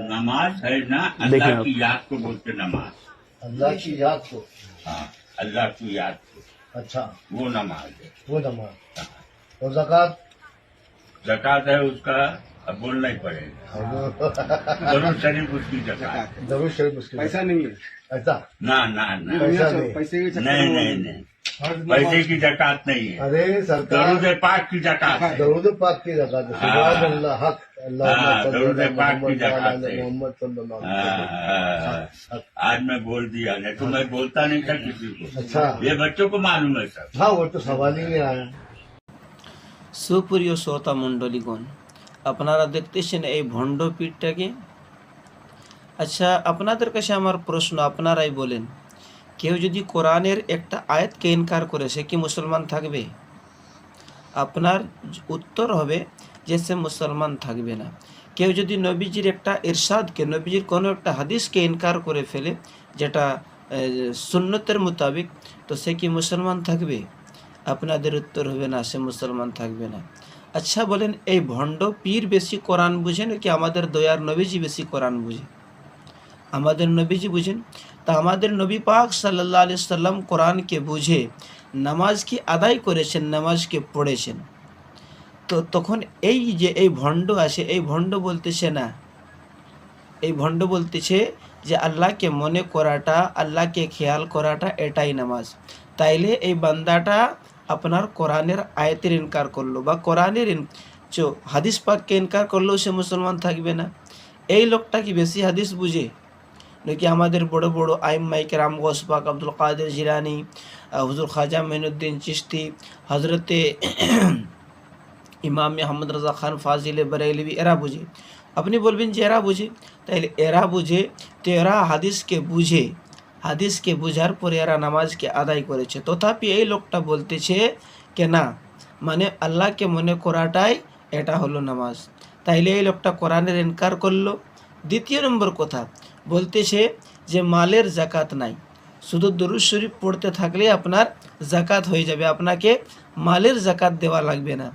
है नमाज़ है ना? अल्लाह की याद को बोलते नमाज़। अल्लाह की याद को? हाँ अल्लाह की याद को। अच्छा। वो नमाज़ है। वो नमाज़। और जक़ात? जक़ात है उसका अब बोलना ही पड़ेगा। ज़रूर शरीफ उसकी जक़ात ज़रूर शरीफ उसकी पैसा नहीं है। ऐसा? ना ना ना। पैसा नहीं। पैसे के नहीं नहीं नहीं। पैसे की जक़ात नहीं है। अरे सरकार। दरूद पाक की जक़ात है। दरूद पाक की जक़ात है। हाँ। हक। अल्लाह हाँ, दरूद पाक की जक़ात है। मोहम्मद सल्लल्लाहु हाँ, अलैहि हाँ, वसल्लम हक। आज मैं बोल दिया नहीं तो मैं बोलता नहीं था किसी को अच्छा ये बच्चों को मालूम है सब हाँ वो तो सवाल ही नहीं आया সুপ্রিয় শ্রোতা মণ্ডলীগণ আপনারা দেখতেছেন এই ভণ্ড পীঠটাকে আচ্ছা আপনাদের কাছে আমার প্রশ্ন আপনারাই বলেন কেউ যদি কোরআনের একটা আয়াতকে ইনকার করে সে কি মুসলমান থাকবে আপনার উত্তর হবে যে সে মুসলমান থাকবে না। কেউ যদি নবীজির একটা ইরশাদকে, নবীজির কোনো একটা হাদিসকে ইনকার করে ফেলে, যেটা সুন্নতের মোতাবিক, তো সে কি মুসলমান থাকবে? আপনাদের উত্তর হবে না, সে মুসলমান থাকবে না। আচ্ছা বলেন, এই ভণ্ড পীর বেশি কোরআন বুঝে নাকি আমাদের দয়ার নবীজি বেশি কোরআন বুঝে? আমাদের নবীজি বুঝেন। তা আমাদের নবী পাক সাল্লাহ আলি সাল্লাম কোরআনকে বুঝে নামাজকে আদায় করেছেন নামাজকে পড়েছেন? তো তখন এই যে এই ভণ্ড আছে, এই ভণ্ড বলতেছে না। এই ভণ্ড বলতেছে যে আল্লাহকে মনে করাটা, আল্লাহকে খেয়াল করাটা এটাই নামাজ। তাইলে এই বান্দাটা আপনার কোরআনের আয়াতের ইনকার করল বা কোরআনের চো, হাদিস পাককে ইনকার করলেও সে মুসলমান থাকবে না। এই লোকটা কি বেশি হাদিস বুঝে? নাকি আমাদের বড় বড় আইম মাইকে রাম গোসপাক আব্দুল কাদের জিরানি হুজুর খাজা মঈনুদ্দিন চিস্তি হজরতে ইমাম আহমদ রাজা খান ফাজিলে বরেলবি এরা বুঝে। আপনি বলবেন যে এরা বুঝে? তাইলে এরা বুঝে, তো এরা হাদিসকে বুঝে। হাদিসকে বুঝার পরে এরা নামাজকে আদায় করেছে। তথাপি এই লোকটা বলতেছে কে না মানে আল্লাহকে মনে করাটাই এটা হলো নামাজ। তাইলে এই লোকটা কোরআনের ইনকার করল। দ্বিতীয় নম্বর কথা, বলতেছে যে মালের জাকাত নাই। শুধু দরুদ শরীফ পড়তে থাকলে আপনার জাকাত হয়ে যাবে। আপনাকে মালের জাকাত দেওয়া লাগবে না।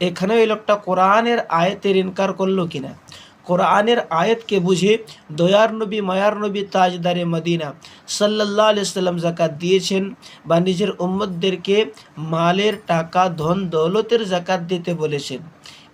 এখানেও এই লোকটা কোরআনের আয়াতের ইনকার করল কিনা? কোরআনের আয়াতকে বুঝে দয়ার নবী, মায়ার নবী, তাজদারে মদিনা সাল্লাহ আলি সাল্লাম জাকাত দিয়েছেন বা নিজের উম্মতদেরকে মালের টাকা, ধন, দৌলতের জাকাত দিতে বলেছেন।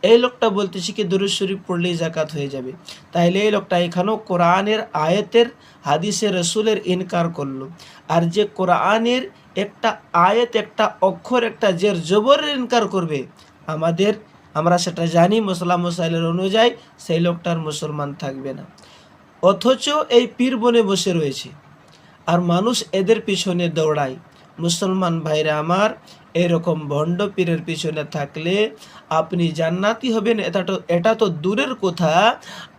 এই লোকটা বলতেছি কি, দরুদ শরীফ পড়লেই জাকাত হয়ে যাবে। তাইলে এই লোকটা এখানেও কোরআনের আয়াতের, হাদিসে রসুলের ইনকার করল। আর যে কোরআনের একটা আয়াত, একটা অক্ষর, একটা জের, জবরের ইনকার করবে আমাদের, আমরা সেটা জানি মশলা মশাইলের অনুযায়ী সেই লোকটার মুসলমান থাকবে না। অথচ এই পীর বনে বসে রয়েছে। আর মানুষ এদের পিছনে দৌড়ায়। মুসলমান ভাইরা আমার, এরকম ভণ্ড পীরের পিছনে থাকলে আপনি জান্নাতি হবেন, এটা তো এটা তো দূরের কথা।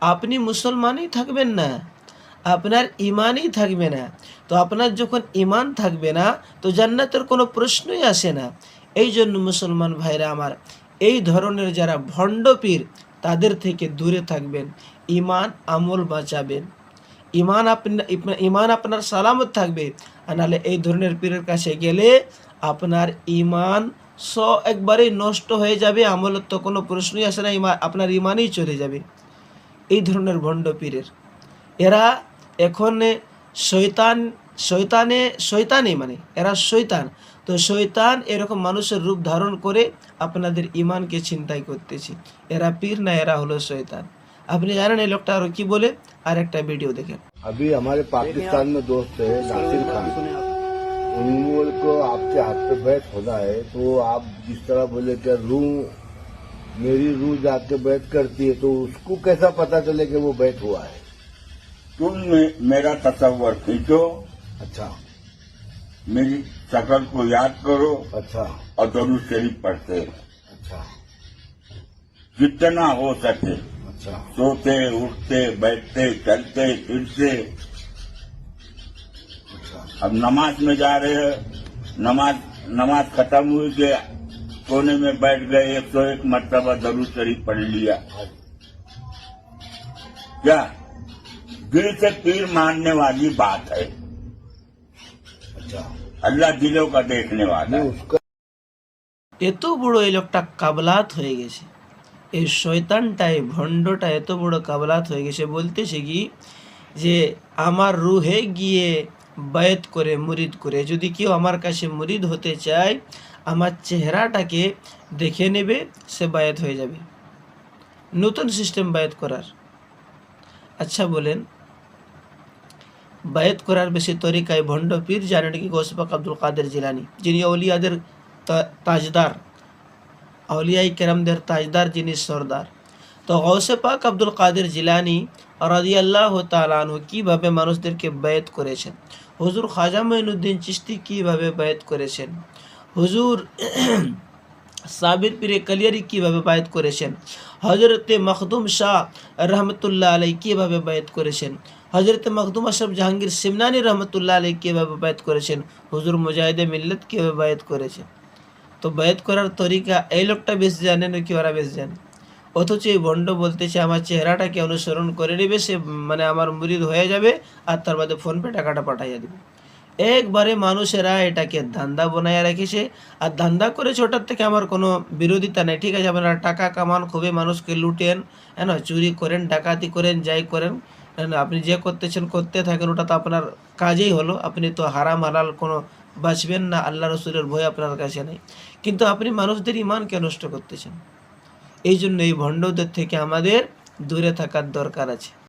আপনি মুসলমানই থাকবেন না। আপনার ইমানই থাকবে না। তো আপনার যখন ইমান থাকবে না, তো জান্নাতের কোনো প্রশ্নই আসে না। এই জন্য মুসলমান ভাইরা আমার এই ধরনের যারা ভণ্ড পীর, তাদের থেকে দূরে থাকবেন। ইমান আমল বাঁচাবেন। ইমান আপনার ইমান আপনার সালামত থাকবে। নাহলে এই ধরনের পীরের কাছে গেলে আপনার ইমান স একবারেই নষ্ট হয়ে যাবে। আমলের তো কোনো প্রশ্নই আসে না ইমান আপনার ইমানই চলে যাবে। এই ধরনের ভণ্ড পীরের। এরা এখন শৈতান শৈতানে শৈতানে মানে এরা শৈতান তো শৈতান এরকম মানুষের রূপ ধারণ করে আপনাদের ইমানকে ছিনতাই করতেছে এরা পীর না এরা হলো শৈতান আপনি জানেন এই লোকটা আরো কি বলে আর একটা ভিডিও দেখেন अभी हमारे पाकिस्तान में दोस्त है नासिर खान उन लोगों को आपके हाथ पे बैठ होना है तो आप जिस तरह बोले कि रूह मेरी रूह जाके बैठ करती है तो उसको कैसा पता चले कि वो बैठ हुआ है तुम मे- मेरा तस्वर खींचो अच्छा मेरी शकल को याद करो अच्छा। और दरूद शरीफ पढ़ते रहो। अच्छा। जितना हो सके अच्छा। सोते उठते बैठते चलते फिरते। अच्छा। अब नमाज़ में जा रहे हैं। नमाज़ नमाज़ खत्म हुई के कोने में बैठ गए एक सौ एक मरतबा दरूद शरीफ पढ़ लिया। क्या? दिल से पीर मानने वाली बात है। अच्छा। আল্লাহ দিলেও মানে কা দেখনে এত বড় এই লোকটা কাবলাত হয়ে গেছে। এই শয়তানটাই ভণ্ডটা এত বড় কাবলাত হয়ে গেছে বলতেছে কি যে আমার রুহে গিয়ে বায়ত করে মুরিদ করে যদি কেউ আমার কাছে মুরিদ হতে চায় আমার চেহারাটাকে দেখে নেবে সে বায়াত হয়ে যাবে। নতুন সিস্টেম বায়াত করার। আচ্ছা বলেন বায়াত করার বেশি তরিকায় ভণ্ড পীর জানেন কি গোসবাক আব্দুল কাদের জিলানি, যিনি অলিয়াদের তাজদার আউলিয়াই কেরামদের তাজদার যিনি সর্দার। তো গৌসে আব্দুল কাদের জিলানি রাদিয়াল্লাহ তালানহু কীভাবে মানুষদেরকে বায়াত করেছেন? হুজুর খাজা মঈনুদ্দিন চিস্তি কীভাবে বায়াত করেছেন? হুজুর সাবির পীরে কালিয়ারি কীভাবে বায়াত করেছেন? হজরতে মখদুম শাহ রহমতুল্লাহ আলাই কীভাবে বায়াত করেছেন? হজরত মখদুম আশরফ জাহাঙ্গীর সিমনানি রহমতুল্লাহ আলাই কীভাবে বায়াত করেছেন? হুজুর মুজাহিদে মিল্লত কীভাবে বায়াত করেছেন তো বায়াত করার তরিকা এই লোকটা বেশ জানে নাকি ওরা বেশ জানে? অথচ এই ভণ্ড বলতেছে, আমার চেহারাটাকে অনুসরণ করে নেবে, সে মানে আমার মুরিদ হয়ে যাবে, আর তার বাদে ফোনপে টাকাটা পাঠাইয়া দেবে। একবারে মানুষেরা এটাকে ধান্দা বানাইয়া রেখেছে, আর ধান্দা করেছে ওটার থেকে আমার কোনো বিরোধিতা নেই। ঠিক আছে, আপনারা টাকা কামান খুবই মানুষকে লুটেন হ্যাঁ চুরি করেন, ডাকাতি করেন, যাই করেন আপনি যে করতেছেন, করতে থাকেন, ওটা তো আপনার কাজেই হলো। আপনি তো হারাম, হালাল কোনো বাঁচবেন না, আল্লাহ রসুলের ভয় আপনার কাছে নেই। কিন্তু আপনি মানুষদের ইমানকে নষ্ট করতেছেন। এই জন্য এই ভণ্ডদের থেকে আমাদের দূরে থাকার দরকার আছে।